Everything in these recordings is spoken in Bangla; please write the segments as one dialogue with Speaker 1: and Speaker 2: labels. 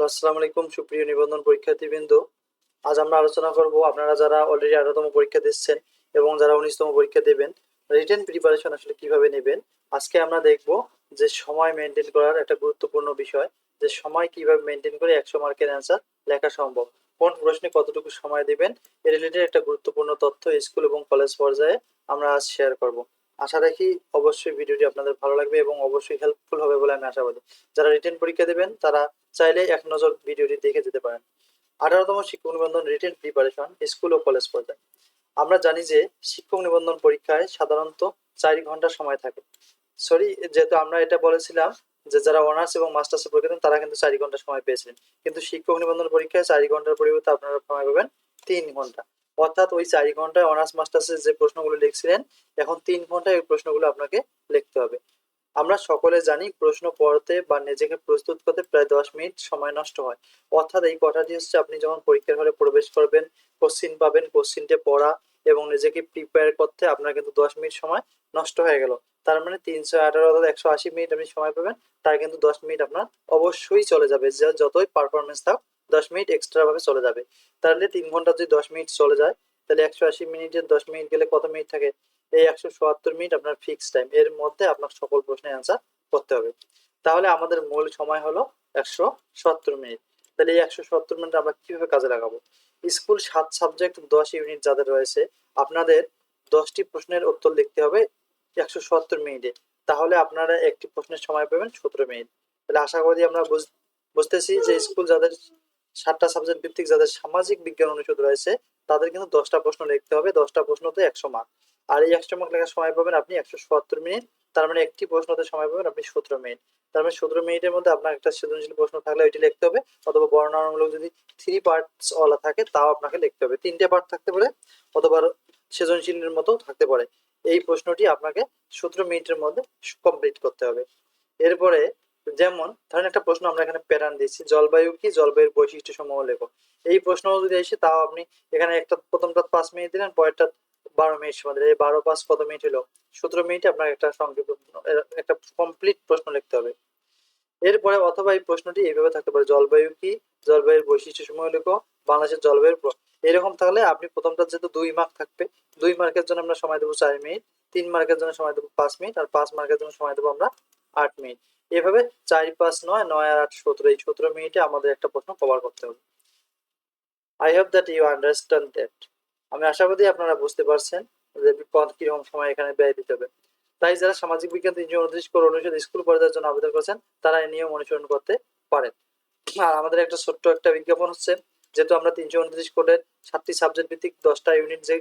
Speaker 1: হ্যালো, আসসালামু আলাইকুম, সুপ্রিয় নিবন্ধন পরীক্ষার্থীবৃন্দ। আজ আমরা আলোচনা করব আপনারা যারা অলরেডি আঠারোতম পরীক্ষা দিচ্ছেন এবং যারা উনিশতম পরীক্ষা দেবেন রিটেন প্রিপারেশন আসলে কীভাবে নেবেন? আজকে আমরা দেখব যে সময় মেনটেন করার একটা গুরুত্বপূর্ণ বিষয়, যে সময় কীভাবে মেনটেন করে একশো মার্কের অ্যান্সার লেখা সম্ভব। কোন প্রশ্নে কতটুকু সময় দিবেন, এ রিলেটেড একটা গুরুত্বপূর্ণ তথ্য স্কুল এবং কলেজ পর্যায়ে আমরা আজ শেয়ার করব। আশা রাখি অবশ্যই ভিডিওটি আপনাদের ভালো লাগবে এবং অবশ্যই হেল্পফুল হবে বলে আমি আশাবাদী। যারা রিটেন পরীক্ষা দেবেন, তারা চাইলে এক নজর ভিডিওটি দেখে যেতে পারেন। আঠারোতম শিক্ষক নিবন্ধন রিটেন প্রিপারেশন স্কুল ও কলেজ পর্যায়ে। আমরা জানি যে শিক্ষক নিবন্ধন পরীক্ষায় সাধারণত চার ঘণ্টা সময় থাকে। সরি যেহেতু আমরা এটা বলেছিলাম যে যারা অনার্স এবং মাস্টার্সে পরীক্ষা দেন, তারা কিন্তু চারি ঘণ্টা সময় পেয়েছিলেন। কিন্তু শিক্ষক নিবন্ধন পরীক্ষায় চারি ঘণ্টার পরিবর্তে আপনারা সময় পাবেন তিন ঘণ্টা। অর্থাৎ ওই চারি ঘন্টায় অনার্স মাস্টার্সের যে প্রশ্নগুলো লিখছিলেন, এখন তিন ঘন্টায় ওই প্রশ্নগুলো আপনাকে লিখতে হবে। আমরা সকলে জানি প্রশ্ন পড়তে বা নিজেকে প্রস্তুত করতে প্রায় দশ মিনিট সময় নষ্ট হয়। অর্থাৎ এই কথাটি হচ্ছে, আপনি যখন পরীক্ষার হলে প্রবেশ করবেন কোশ্চিন পাবেন কোশ্চিনটে পড়া এবং নিজেকে প্রিপেয়ার করতে আপনার কিন্তু দশ মিনিট সময় নষ্ট হয়ে গেল। তার মানে তিনশো আঠারো অর্থাৎ একশো আশি মিনিট আপনি সময় পাবেন, তার কিন্তু দশ মিনিট আপনার অবশ্যই চলে যাবে। যে যতই পারফরমেন্স থাক দশ মিনিট এক্সট্রা ভাবে চলে যাবে। তাহলে তিন ঘণ্টা যদি দশ মিনিট চলে যায়, তাহলে একশো আশি মিনিটের দশ মিনিট গেলে কত মিনিট থাকে? এই একশো চুয়াত্তর মিনিট আপনার ফিক্স টাইম এর মধ্যে আপনার সকল প্রশ্নের অ্যান্সার করতে হবে। তাহলে আমাদের মূল সময় হলো একশো সত্তর মিনিট। তাহলে এই একশো সত্তর মিনিট আমরা কীভাবে কাজে লাগাবো? স্কুল সাত সাবজেক্ট দশ ইউনিট যাদের রয়েছে, আপনাদের দশটি প্রশ্নের উত্তর লিখতে হবে একশো সত্তর মিনিটে। তাহলে আপনারা একটি প্রশ্নের সময় পাবেন সতেরো মিনিট। তাহলে আশা করি আমরা বুঝ- বুঝতেছি যে স্কুল যাদের সাতটা সাবজেক্ট ভিত্তিক যাদের সামাজিক বিজ্ঞান অনুষদ রয়েছে, তাদের কিন্তু দশটা প্রশ্ন লিখতে হবে, দশটা প্রশ্নতে একশো মার্ক আর এই একশো মার্ক লেখার সময় পাবেন আপনি একশো সত্তর মিনিট, তার মানে একটি প্রশ্নতে সময় পাবেন আপনি সতেরো মিনিট। তার মানে সতেরো মিনিটের মধ্যে আপনার একটা সৃজনশীল প্রশ্ন থাকলে ওইটি লিখতে হবে, অথবা বর্ণনামূলক যদি থ্রি পার্টস ওয়ালা থাকে, তাও আপনাকে লিখতে হবে। তিনটে পার্ট থাকতে পারে, অথবা সৃজনশীলের মতো থাকতে পারে। এই প্রশ্নটি আপনাকে সতেরো মিনিটের মধ্যে কমপ্লিট করতে হবে। এরপরে যেমন, ধরেন একটা প্রশ্ন আমরা এখানে প্যাটার্ন দিচ্ছি জলবায়ু কি? জলবায়ুর বৈশিষ্ট্য সমূহ লেখো। এই প্রশ্ন যদি আসে, তাও আপনি এখানে একটা প্রথমটা পাঁচ মিনিট দিলেন, পরেরটা বারো মিনিট সময় দিলেন। এই বারো পাঁচ কত মিনিট হলো? সতেরো মিনিটে আপনার একটা সংক্ষিপ্ত একটা কমপ্লিট প্রশ্ন লিখতে হবে। এরপরে অথবা এই প্রশ্নটি এইভাবে থাকতে পারে, জলবায়ু কি? জলবায়ুর বৈশিষ্ট্য সমূহ লেখো, বাংলাদেশের জলবায়ুর এরকম থাকলে আপনি প্রথমটা যেহেতু দুই মার্ক থাকবে, দুই মার্কের জন্য আমরা সময় দেবো চার মিনিট, তিন মার্কের জন্য সময় দেবো পাঁচ মিনিট, আর পাঁচ মার্কের জন্য সময় দেবো আমরা আট মিনিট। এভাবে চার পাঁচ নয় নয় আর আট সতেরো, এই সতেরো মিনিটে আমাদের একটা প্রশ্ন কভার করতে হবে। I hope that you understand that আমি আশাবাদী আপনারা বুঝতে পারছেন যে কীরকম সময় এখানে ব্যয় দিতে হবে। তাই যারা সামাজিক বিজ্ঞান তিনশো উনত্রিশ করে অনুষদ স্কুল পর্যায়ের জন্য আবেদন করেছেন, তারা এই নিয়ম অনুসরণ করতে পারেন। আর আমাদের একটা ছোট্ট একটা বিজ্ঞাপন হচ্ছে, যেহেতু আমরা তিনশো উনত্রিশ কোডের সাতটি সাবজেক্ট ভিত্তিক দশটা ইউনিট যে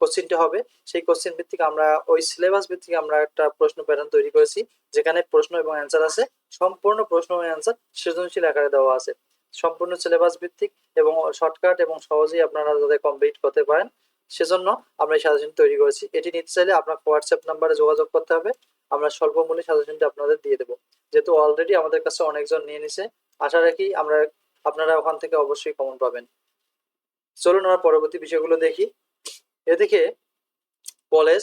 Speaker 1: কোশ্চিনটা হবে। সেই কোশ্চিন ভিত্তিক আমরা, ওই সিলেবাস ভিত্তিক আমরা একটা প্রশ্ন প্যাটার্ন তৈরি করেছি, যেখানে প্রশ্ন এবং অ্যান্সার আছে। সম্পূর্ণ প্রশ্ন এবং অ্যান্সার সৃজনশীল আকারে দেওয়া আছে। সম্পূর্ণ সিলেবাস ভিত্তিক এবং শর্টকাট এবং সহজেই আপনারা যাতে কমপ্লিট করতে পারেন। সেজন্য আমরা এই সাজেশন তৈরি করেছি। এটি নিতে চাইলে আপনার হোয়াটসঅ্যাপ নাম্বারে যোগাযোগ করতে হবে। আমরা স্বল্প মূল্যে সাজেশনটি আপনাদের দিয়ে দেবো। যেহেতু অলরেডি আমাদের কাছে অনেকজন নিয়ে নিছে, আশা রাখি আমরা, আপনারা ওখান থেকে অবশ্যই কমন পাবেন। চলুন আমরা পরবর্তী বিষয়গুলো দেখি। এদিকে কলেজ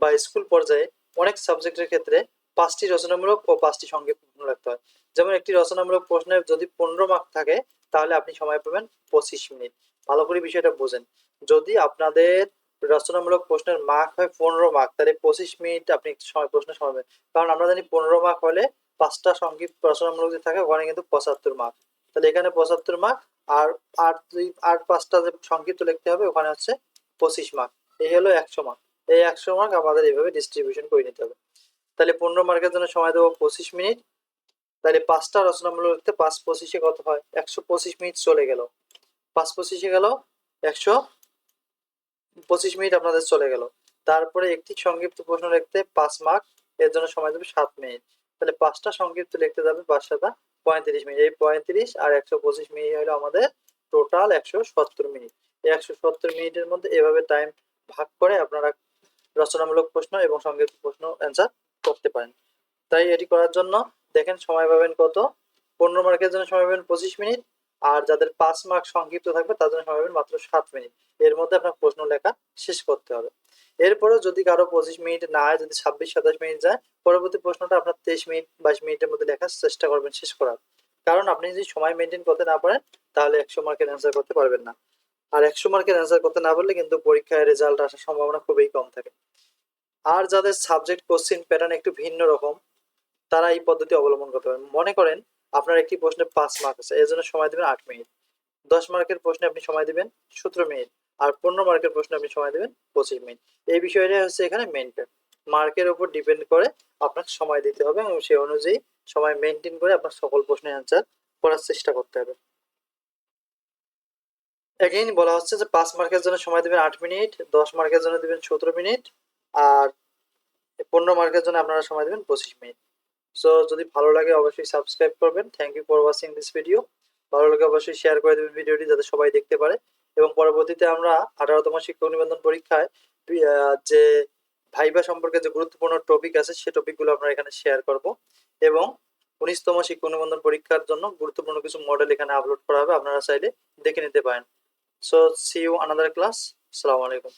Speaker 1: বা স্কুল পর্যায়ে অনেক সাবজেক্টের ক্ষেত্রে পাঁচটি রচনামূলক ও পাঁচটি সংক্ষিপ্ত প্রশ্ন রাখতে হয়। যেমন একটি রচনামূলক প্রশ্নের যদি পনেরো মার্ক থাকে, তাহলে আপনি সময় পাবেন পঁচিশ মিনিট। ভালো করে বিষয়টা বোঝেন। যদি আপনাদের রচনামূলক প্রশ্নের মার্ক হয় পনেরো মার্ক তাহলে পঁচিশ মিনিট আপনি সময় প্রশ্ন সময় পাবেন কারণ আমরা জানি পনেরো মার্ক হলে পাঁচটা সংক্ষিপ্ত রচনামূলক যদি থাকে, ওখানে কিন্তু পঁচাত্তর মার্ক তাহলে এখানে পঁচাত্তর মার্ক আর আর দুই, আর পাঁচটা যে সংক্ষিপ্ত লিখতে হবে, ওখানে হচ্ছে পঁচিশ মার্ক এই হলো একশো মার্ক এই একশো মার্ক আমাদের এইভাবে ডিস্ট্রিবিউশন করে নিতে হবে। তাহলে পনেরো মার্কের জন্য সময় দেবো পঁচিশ মিনিট তাহলে পাঁচটা রচনামূলক লিখতে পাঁচ পঁচিশে কত হয়? একশো পঁচিশ মিনিট চলে গেল। পাঁচ পঁচিশে গেল, একশো পঁচিশ মিনিট আপনাদের চলে গেল। তারপরে একটি সংক্ষিপ্ত প্রশ্ন লিখতে পাঁচ মার্ক এর জন্য সময় দেবে সাত মিনিট তাহলে পাঁচটা সংক্ষিপ্ত লিখতে যাবে পাঁচ সাতা পঁয়ত্রিশ মিনিট এই পঁয়ত্রিশ আর একশো পঁচিশ মিনিট হলো আমাদের টোটাল একশো সত্তর মিনিট একশো সত্তর মিনিটের মধ্যে এভাবে টাইম ভাগ করে আপনারা রচনামূলক প্রশ্ন এবং সংক্ষিপ্ত প্রশ্ন অ্যান্সার করতে পারেন। তাই এটি করার জন্য দেখেন সময় পাবেন কত? পনেরো মার্কের জন্য সময় পাবেন পঁচিশ মিনিট। আর যাদের পাঁচ মার্ক সংক্ষিপ্ত থাকবে, তার জন্য সময় পাবেন মাত্র সাত মিনিট। এর মধ্যে আপনার প্রশ্ন লেখা শেষ করতে হবে। এরপরেও যদি কারও পঁচিশ মিনিট না হয়, যদি ছাব্বিশ, সাতাশ মিনিট যায়, পরবর্তী প্রশ্নটা আপনার তেইশ মিনিট, বাইশ মিনিটের মধ্যে লেখার চেষ্টা করবেন, শেষ করার। কারণ আপনি যদি সময় মেনটেন করতে না পারেন, তাহলে একশো মার্কের অ্যান্সার করতে পারবেন না। আর একশো মার্কের অ্যান্সার করতে না পারলে কিন্তু পরীক্ষায় রেজাল্ট আসার সম্ভাবনা খুবই কম থাকে। আর যাদের সাবজেক্ট কোশ্চিন প্যাটার্ন একটু ভিন্ন রকম, তারা এই পদ্ধতি অবলম্বন করতে পারেন। মনে করেন আপনার একটি প্রশ্নে পাঁচ মার্ক আছে, এর জন্য সময় দেবেন আট মিনিট। দশ মার্কের প্রশ্নে আপনি সময় দেবেন সতেরো মিনিট, আর পনেরো মার্কের প্রশ্নে আপনি সময় দেবেন পঁচিশ মিনিট। এই বিষয়টা হচ্ছে এখানে মেন মার্কের উপর ডিপেন্ড করে আপনাকে সময় দিতে হবে এবং সেই অনুযায়ী সময় মেনটেন করে আপনার সকল প্রশ্নের অ্যান্সার করার চেষ্টা করতে হবে। এগেইন বলা হচ্ছে যে পাঁচ মার্কের জন্য সময় দেবেন আট মিনিট, দশ মার্কের জন্য দেবেন সতেরো মিনিট, আর পনেরো মার্কের জন্য আপনারা সময় দেবেন পঁচিশ মিনিট। সো যদি ভালো লাগে অবশ্যই সাবস্ক্রাইব করবেন। Thank you for watching this video ভালো লাগে অবশ্যই শেয়ার করে দেবেন ভিডিওটি যাতে সবাই দেখতে পারে। এবং পরবর্তীতে আমরা আঠারোতম শিক্ষক নিবন্ধন পরীক্ষায় যে ভাইবা সম্পর্কে যে গুরুত্বপূর্ণ টপিক আছে সেই টপিকগুলো আমরা এখানে শেয়ার করব। এবং উনিশতম শিক্ষক নিবন্ধন পরীক্ষার জন্য গুরুত্বপূর্ণ কিছু মডেল এখানে আপলোড করা হবে। আপনারা চাইলে দেখে নিতে পারেন। So see you another class আসসালামু আলাইকুম